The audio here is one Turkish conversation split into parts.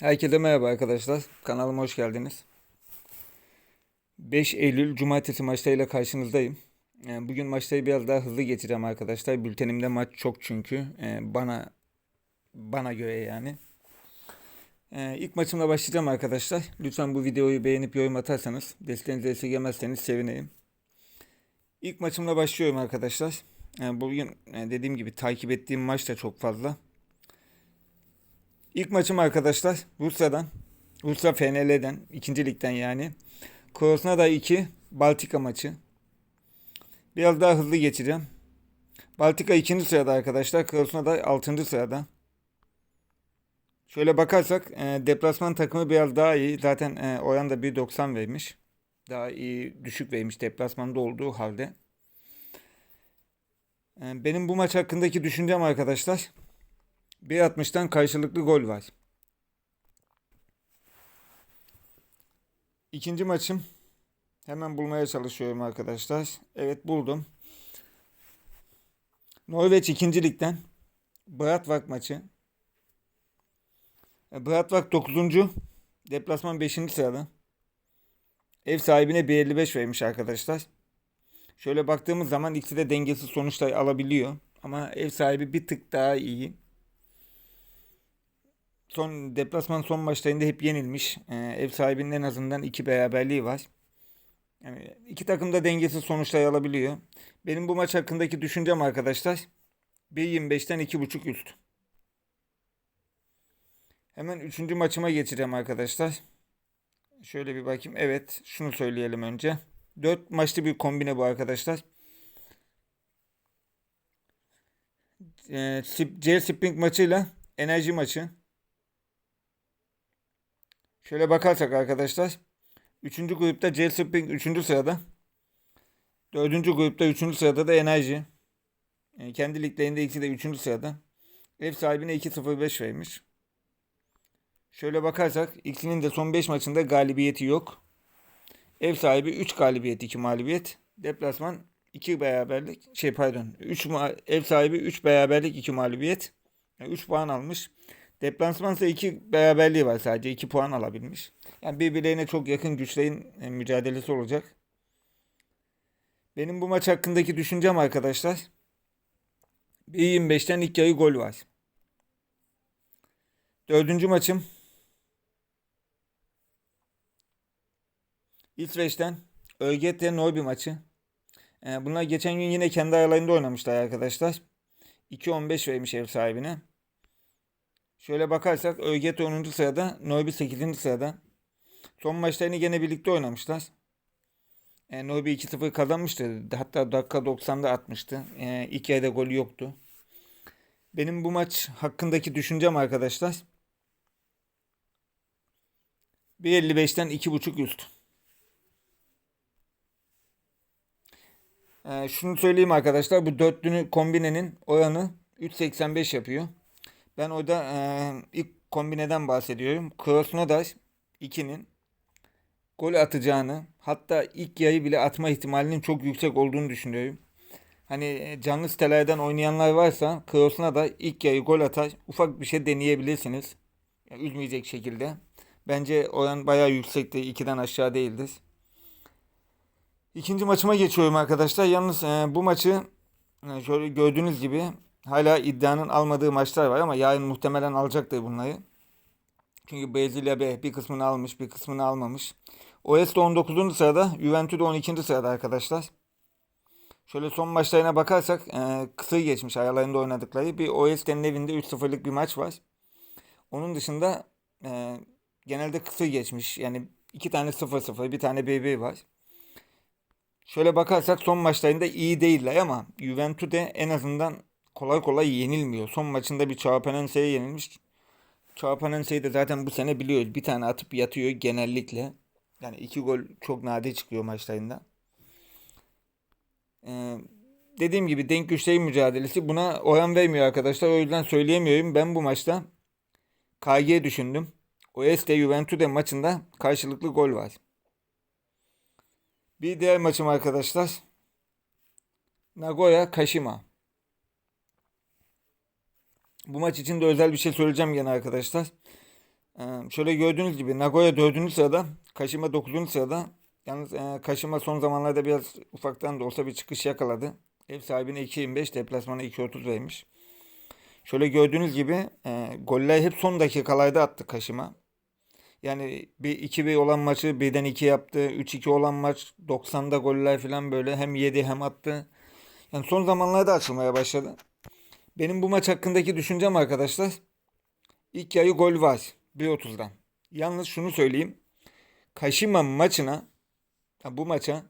Herkese merhaba arkadaşlar. Kanalıma hoş geldiniz. 5 Eylül Cumartesi maçlarıyla karşınızdayım. Ee, Bugün maçları biraz daha hızlı geçeceğim arkadaşlar. Bültenimde maç çok çünkü. Ee, Bana bana göre yani. Ee, İlk maçımla başlayacağım arkadaşlar. Lütfen bu videoyu beğenip yorum atarsanız, desteğinizi esirgemezseniz sevinirim. İlk maçımla başlıyorum arkadaşlar. Bugün e, dediğim gibi takip ettiğim maç da çok fazla. İlk maçım arkadaşlar Rusya'dan. Rusya FNL'den. ikinci ligden yani. Krosnodar 2 Baltika maçı. Biraz daha hızlı geçeceğim. Baltika ikinci sırada arkadaşlar. Krosnodar altıncı sırada. Şöyle bakarsak e, deplasman takımı biraz daha iyi. Zaten e, oran da 1.90 vermiş. Daha iyi düşük vermiş deplasmanda olduğu halde. E, benim bu maç hakkındaki düşüncem arkadaşlar. 1.60'tan karşılıklı gol var. İkinci maçım. Hemen bulmaya çalışıyorum arkadaşlar. Evet buldum. Norveç ikinci ligden. Bratvak maçı. E, Bratvak 9. Deplasman 5. sırada. Ev sahibine 1.55 vermiş arkadaşlar. Şöyle baktığımız zaman ikisi de dengesiz sonuçlar alabiliyor. Ama ev sahibi bir tık daha iyi son deplasman son maçlarında hep yenilmiş. Ee, ev sahibinin en azından iki beraberliği var. Yani iki takım da dengesiz sonuçlar alabiliyor. Benim bu maç hakkındaki düşüncem arkadaşlar 1.25'ten 2.5 üst. Hemen üçüncü maçıma geçeceğim arkadaşlar. Şöyle bir bakayım. Evet şunu söyleyelim önce. 4 maçlı bir kombine bu arkadaşlar. Ee, C Spring maçıyla enerji maçı. Şöyle bakarsak arkadaşlar. 3. grupta J Spring 3. sırada. 4. grupta 3. sırada da Enerji. Yani kendi liglerinde ikisi de 3. sırada. Ev sahibine 2-0-5 vermiş. Şöyle bakarsak ikisinin de son 5 maçında galibiyeti yok. Ev sahibi 3 galibiyet 2 mağlubiyet. Deplasman 2 beraberlik. Şey pardon. 3 ev sahibi 3 beraberlik 2 mağlubiyet. Yani 3 puan almış. Deplasman ise 2 beraberliği var sadece. 2 puan alabilmiş. Yani birbirlerine çok yakın güçlerin e, mücadelesi olacak. Benim bu maç hakkındaki düşüncem arkadaşlar. 1.25'ten ilk yarı gol var. Dördüncü maçım. İsveç'ten Örgette Norby maçı. E, bunlar geçen gün yine kendi aralarında oynamışlar arkadaşlar. 2.15 vermiş ev sahibine. Şöyle bakarsak Öget 10. sırada, Norby 8. sırada. Son maçlarını gene birlikte oynamışlar. E, Norby 2-0 kazanmıştı. Hatta dakika 90'da atmıştı. E, ilk yarıda golü yoktu. Benim bu maç hakkındaki düşüncem arkadaşlar. 1.55'ten 2.5 üst. E, şunu söyleyeyim arkadaşlar. Bu dörtlünü kombinenin oranı 3.85 yapıyor. Ben orada e, ilk kombineden bahsediyorum. Krasnodar 2'nin gol atacağını hatta ilk yarı bile atma ihtimalinin çok yüksek olduğunu düşünüyorum. Hani canlı sitelerden oynayanlar varsa Krasnodar ilk yarı gol atar. Ufak bir şey deneyebilirsiniz. Yani üzmeyecek şekilde. Bence oran bayağı yüksekti. 2'den aşağı değildir. İkinci maçıma geçiyorum arkadaşlar. Yalnız e, bu maçı e, şöyle gördüğünüz gibi hala iddianın almadığı maçlar var ama yarın muhtemelen alacaktır bunları. Çünkü Brezilya bir kısmını almış bir kısmını almamış. Oeste 19. sırada Juventus 12. sırada arkadaşlar. Şöyle son maçlarına bakarsak e, kısır geçmiş aralarında oynadıkları. Bir Oeste'nin evinde 3-0'lık bir maç var. Onun dışında e, genelde kısır geçmiş. Yani iki tane 0-0 bir tane 1-1 var. Şöyle bakarsak son maçlarında iyi değiller ama Juventus de en azından kolay kolay yenilmiyor. Son maçında bir Çağpanense'ye yenilmiş. Çağpanense'yi de zaten bu sene biliyoruz. Bir tane atıp yatıyor genellikle. Yani iki gol çok nadir çıkıyor maçlarında. Ee, dediğim gibi denk güçlerin mücadelesi buna oran vermiyor arkadaşlar. O yüzden söyleyemiyorum. Ben bu maçta KG düşündüm. Oeste Juventus de maçında karşılıklı gol var. Bir diğer maçım arkadaşlar. Nagoya Kashima. Bu maç için de özel bir şey söyleyeceğim gene arkadaşlar. Ee, şöyle gördüğünüz gibi Nagoya 4. sırada, Kaşima 9. sırada. Yalnız e, Kaşima son zamanlarda biraz ufaktan da olsa bir çıkış yakaladı. Ev sahibine 2.25, deplasmana 2.30 vermiş. Şöyle gördüğünüz gibi e, goller hep son dakikalarda attı Kaşima. Yani bir 2-1 olan maçı 1'den 2 yaptı. 3-2 olan maç 90'da goller falan böyle hem yedi hem attı. Yani son zamanlarda açılmaya başladı. Benim bu maç hakkındaki düşüncem arkadaşlar. İlk yarı gol var 1.30'dan. Yalnız şunu söyleyeyim. Kaşima maçına bu maça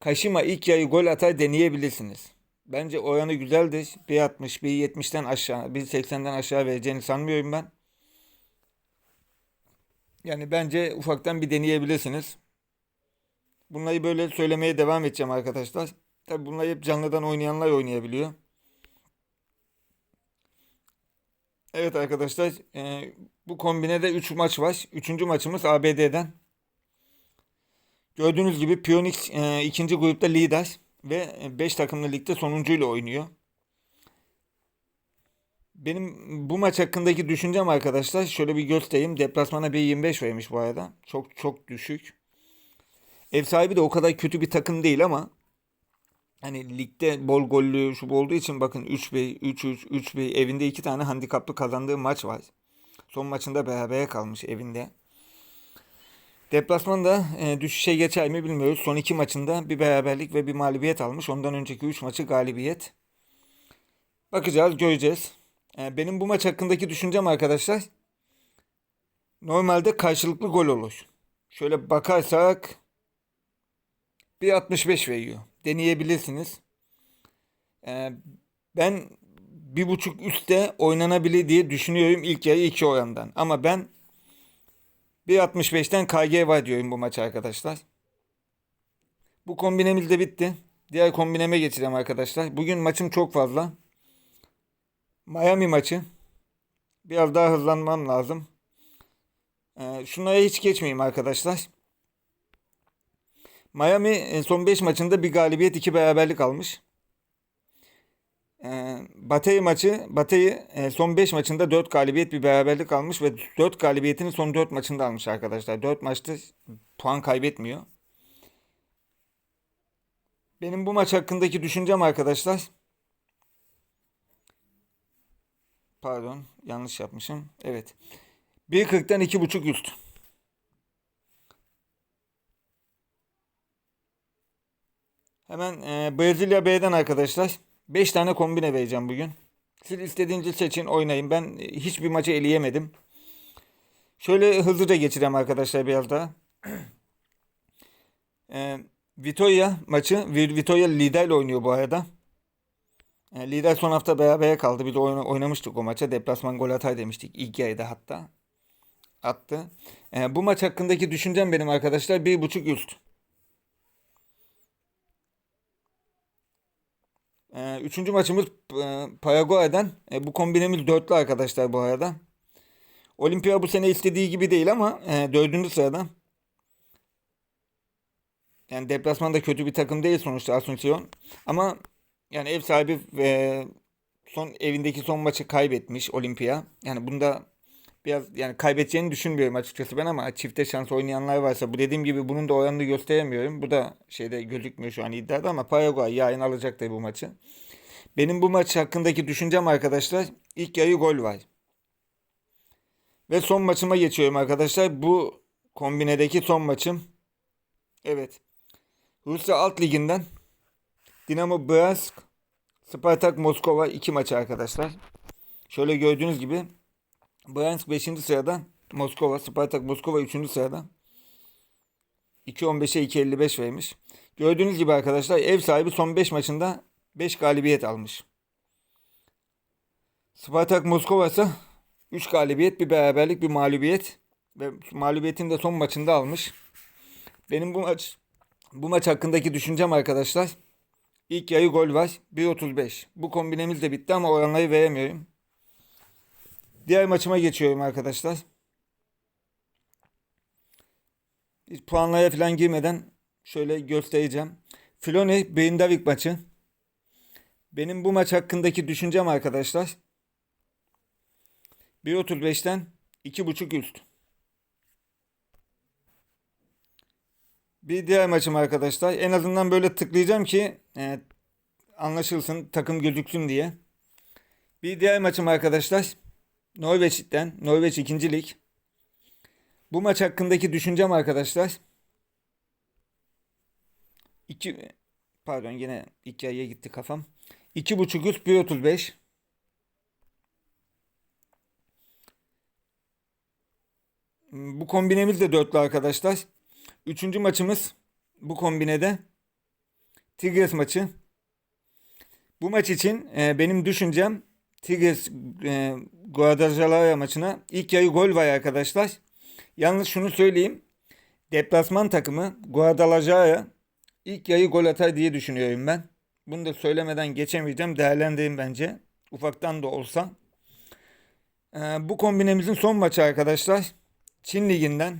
Kaşima ilk yarı gol atar deneyebilirsiniz. Bence oranı güzeldir. 1.60, 1.70'den aşağı, 1.80'den aşağı vereceğini sanmıyorum ben. Yani bence ufaktan bir deneyebilirsiniz. Bunları böyle söylemeye devam edeceğim arkadaşlar. Tabi bunları hep canlıdan oynayanlar oynayabiliyor. Evet arkadaşlar e, bu kombinede 3 maç var. 3. maçımız ABD'den. Gördüğünüz gibi Phoenix e, ikinci grupta lider ve 5 takımlı ligde sonuncuyla oynuyor. Benim bu maç hakkındaki düşüncem arkadaşlar şöyle bir göstereyim. Deplasmana 1.25 vermiş bu arada. Çok çok düşük. Ev sahibi de o kadar kötü bir takım değil ama hani ligde bol gollü şu olduğu için bakın 3-1, 3-3, 3-1 evinde iki tane handikaplı kazandığı maç var. Son maçında berabere kalmış evinde. Deplasmanda e, düşüşe geçer mi bilmiyoruz. Son iki maçında bir beraberlik ve bir mağlubiyet almış. Ondan önceki 3 maçı galibiyet. Bakacağız, göreceğiz. E, benim bu maç hakkındaki düşüncem arkadaşlar. Normalde karşılıklı gol olur. Şöyle bakarsak 1.65 veriyor. Deneyebilirsiniz. E, ben bir buçuk üstte oynanabilir diye düşünüyorum ilk yarı iki orandan. Ama ben 1.65'ten KG var diyorum bu maç arkadaşlar. Bu kombinemiz de bitti. Diğer kombineme geçeceğim arkadaşlar. Bugün maçım çok fazla. Miami maçı. Biraz daha hızlanmam lazım. Ee, şunlara hiç geçmeyeyim arkadaşlar. Miami e, son 5 maçında bir galibiyet 2 beraberlik almış. Ee, Batey maçı Batey e, son 5 maçında 4 galibiyet bir beraberlik almış ve 4 galibiyetini son 4 maçında almış arkadaşlar. 4 maçta puan kaybetmiyor. Benim bu maç hakkındaki düşüncem arkadaşlar. Pardon yanlış yapmışım. Evet. 1.40'dan 2.5 üst. Hemen e, Brezilya B'den arkadaşlar. 5 tane kombine vereceğim bugün. Siz istediğinizi seçin oynayın. Ben e, hiçbir maçı eleyemedim. Şöyle hızlıca geçireyim arkadaşlar biraz daha. e, Vitoria maçı. Vitoria liderle oynuyor bu arada. E, lider son hafta beraber kaldı. Biz oyna, oynamıştık o maça. Deplasman gol atar demiştik. İlk yarıda hatta. Attı. E, bu maç hakkındaki düşüncem benim arkadaşlar. 1.5 üst. Ee, üçüncü maçımız e, Paraguay'dan. E, bu kombinemiz dörtlü arkadaşlar bu arada. Olimpia bu sene istediği gibi değil ama e, dördüncü sırada. Yani deplasmanda kötü bir takım değil sonuçta Asunción. Ama yani ev sahibi ve son evindeki son maçı kaybetmiş Olimpia. Yani bunda biraz yani kaybedeceğini düşünmüyorum açıkçası ben ama çifte şans oynayanlar varsa bu dediğim gibi bunun da oranını gösteremiyorum. Bu da şeyde gözükmüyor şu an iddiada ama Paraguay yarın alacaktır bu maçı. Benim bu maç hakkındaki düşüncem arkadaşlar ilk yarı gol var. Ve son maçıma geçiyorum arkadaşlar. Bu kombinedeki son maçım. Evet. Rusya Alt Ligi'nden Dinamo Bryansk Spartak Moskova iki maçı arkadaşlar. Şöyle gördüğünüz gibi Bryansk 5. sırada. Moskova, Spartak Moskova 3. sırada. 2.15'e 2.55 vermiş. Gördüğünüz gibi arkadaşlar ev sahibi son 5 maçında 5 galibiyet almış. Spartak Moskova ise 3 galibiyet, bir beraberlik, bir mağlubiyet ve mağlubiyetin de son maçında almış. Benim bu maç bu maç hakkındaki düşüncem arkadaşlar. İlk yarı gol var. 1.35. Bu kombinemiz de bitti ama oranları veremiyorum. Diğer maçıma geçiyorum arkadaşlar. Hiç puanlara falan girmeden şöyle göstereceğim. Filoni Beyindavik maçı. Benim bu maç hakkındaki düşüncem arkadaşlar. 1.35'ten 2.5 üst. Bir diğer maçım arkadaşlar. En azından böyle tıklayacağım ki e, anlaşılsın, takım gözüksün diye. Bir diğer maçım arkadaşlar. Norveç'ten, Norveç 2. Lig. Bu maç hakkındaki düşüncem arkadaşlar. İki, pardon yine iki aya gitti kafam. 2.5 üst 1.35. Bu kombinemiz de dörtlü arkadaşlar. Üçüncü maçımız bu kombinede Tigres maçı. Bu maç için e, benim düşüncem Tigres e, Guadalajara maçına ilk yarı gol var arkadaşlar. Yalnız şunu söyleyeyim. Deplasman takımı Guadalajara ilk yarı gol atar diye düşünüyorum ben. Bunu da söylemeden geçemeyeceğim. Değerlendireyim bence. Ufaktan da olsa. E, bu kombinemizin son maçı arkadaşlar. Çin Ligi'nden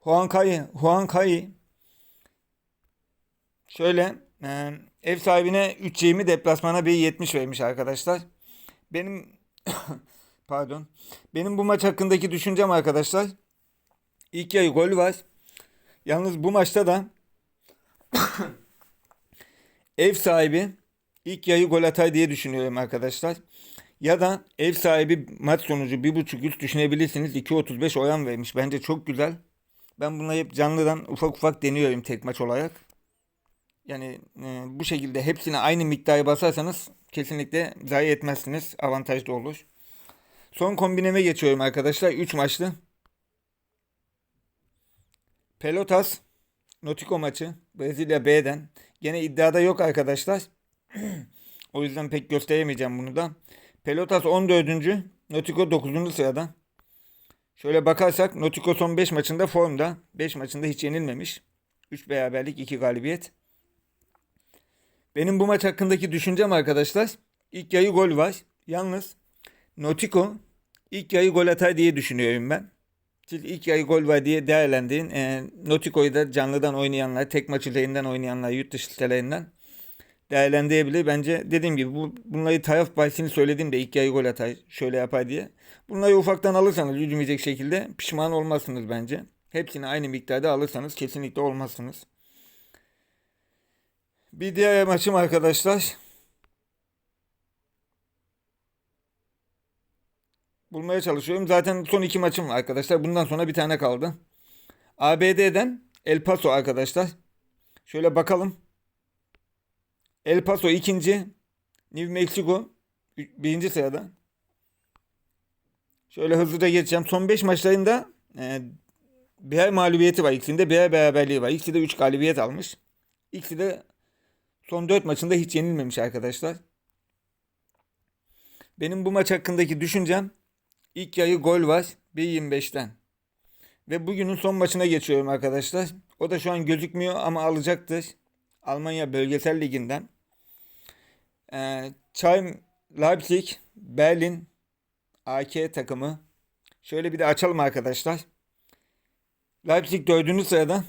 Huankai, Huankai şöyle e, ev sahibine 3 yemi deplasmana 1.70 vermiş arkadaşlar. Benim pardon. Benim bu maç hakkındaki düşüncem arkadaşlar. İlk yarı gol var. Yalnız bu maçta da ev sahibi ilk yarı gol atar diye düşünüyorum arkadaşlar. Ya da ev sahibi maç sonucu 1.5 üst düşünebilirsiniz. 2.35 oran vermiş. Bence çok güzel. Ben bunları hep canlıdan ufak ufak deniyorum tek maç olarak. Yani e, bu şekilde hepsine aynı miktarı basarsanız kesinlikle zayi etmezsiniz. Avantajlı olur. Son kombineme geçiyorum arkadaşlar. 3 maçlı. Pelotas Notiko maçı. Brezilya B'den. Gene iddiada yok arkadaşlar. o yüzden pek gösteremeyeceğim bunu da. Pelotas 14. Notiko 9. sırada. Şöyle bakarsak Notiko son 5 maçında formda. 5 maçında hiç yenilmemiş. 3 beraberlik 2 galibiyet. Benim bu maç hakkındaki düşüncem arkadaşlar. ilk yarı gol var. Yalnız Notiko ilk yarı gol atar diye düşünüyorum ben. Siz ilk yarı gol var diye değerlendirin. E, Notiko'yu da canlıdan oynayanlar, tek maç üzerinden oynayanlar, yurt dışı sitelerinden değerlendirebilir. Bence dediğim gibi bu, bunları taraf bahisini söyledim de ilk yarı gol atar, şöyle yapar diye. Bunları ufaktan alırsanız üzmeyecek şekilde pişman olmazsınız bence. Hepsini aynı miktarda alırsanız kesinlikle olmazsınız. Bir diğer maçım arkadaşlar. Bulmaya çalışıyorum. Zaten son iki maçım var arkadaşlar. Bundan sonra bir tane kaldı. ABD'den El Paso arkadaşlar. Şöyle bakalım. El Paso ikinci. New Mexico birinci sırada. Şöyle hızlıca geçeceğim. Son 5 maçlarında e, birer mağlubiyeti var. İkisinde birer beraberliği var. İkisi de 3 galibiyet almış. İkisi de son 4 maçında hiç yenilmemiş arkadaşlar. Benim bu maç hakkındaki düşüncem ilk yarı gol var 1.25'ten. Ve bugünün son maçına geçiyorum arkadaşlar. O da şu an gözükmüyor ama alacaktır. Almanya Bölgesel Ligi'nden. Ee, Chaim Leipzig, Berlin, AK takımı. Şöyle bir de açalım arkadaşlar. Leipzig 4. sırada.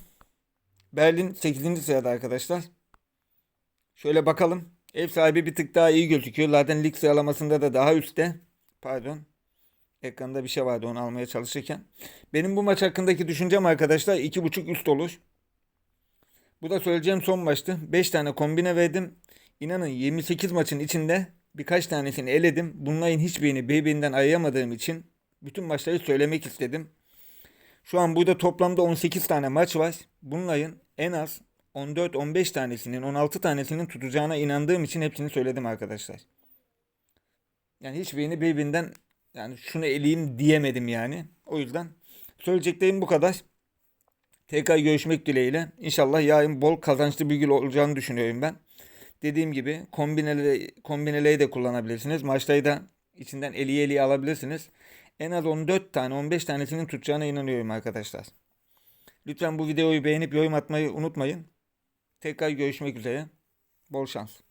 Berlin 8. sırada arkadaşlar. Şöyle bakalım. Ev sahibi bir tık daha iyi gözüküyor. Zaten lig sıralamasında da daha üstte. Pardon. Ekranda bir şey vardı onu almaya çalışırken. Benim bu maç hakkındaki düşüncem arkadaşlar 2.5 üst olur. Bu da söyleyeceğim son maçtı. 5 tane kombine verdim. İnanın 28 maçın içinde birkaç tanesini eledim. Bunların hiçbirini birbirinden ayıramadığım için bütün maçları söylemek istedim. Şu an burada toplamda 18 tane maç var. Bunların en az 14-15 tanesinin, 16 tanesinin tutacağına inandığım için hepsini söyledim arkadaşlar. Yani hiçbirini birbirinden yani şunu eleyeyim diyemedim yani. O yüzden söyleyeceklerim bu kadar. Tekrar görüşmek dileğiyle. İnşallah yarın bol kazançlı bir gün olacağını düşünüyorum ben. Dediğim gibi kombineleri, kombineleri de kullanabilirsiniz. Maçları da içinden eli eli alabilirsiniz. En az 14 tane 15 tanesinin tutacağına inanıyorum arkadaşlar. Lütfen bu videoyu beğenip yorum atmayı unutmayın. Tekrar görüşmek üzere. Bol şans.